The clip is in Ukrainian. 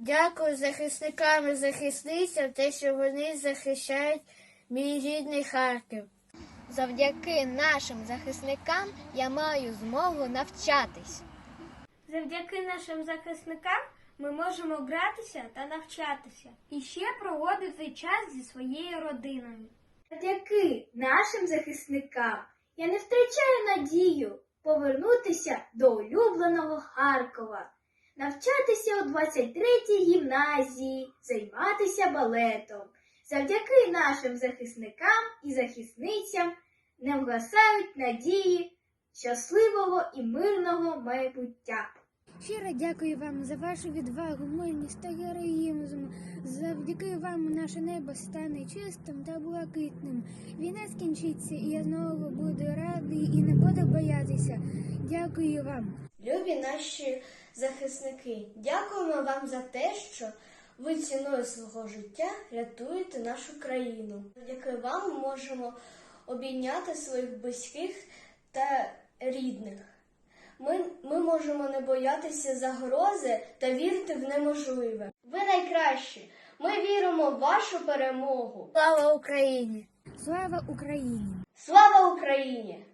Дякую захисникам і захисницям, те, що вони захищають мій рідний Харків. Завдяки нашим захисникам я маю змогу навчатись. Завдяки нашим захисникам ми можемо гратися та навчатися і ще проводити час зі своєю родиною. Завдяки нашим захисникам я не втрачаю надію повернутися до улюбленого Харкова, навчатися у 23-й гімназії, займатися балетом. Завдяки нашим захисникам і захисницям не вгасають надії щасливого і мирного майбуття. Щиро дякую вам за вашу відвагу, мужність та героїзм. Завдяки вам наше небо стане чистим та блакитним. Війна скінчиться, і я знову буду радий і не буду боятися. Дякую вам. Любі наші захисники, дякуємо вам за те, що ви ціною свого життя рятуєте нашу країну. Завдяки вам ми можемо обійняти своїх близьких та рідних. Ми, ми можемо не боятися загрози та вірити в неможливе. Ви найкращі. Ми віримо в вашу перемогу. Слава Україні! Слава Україні! Слава Україні!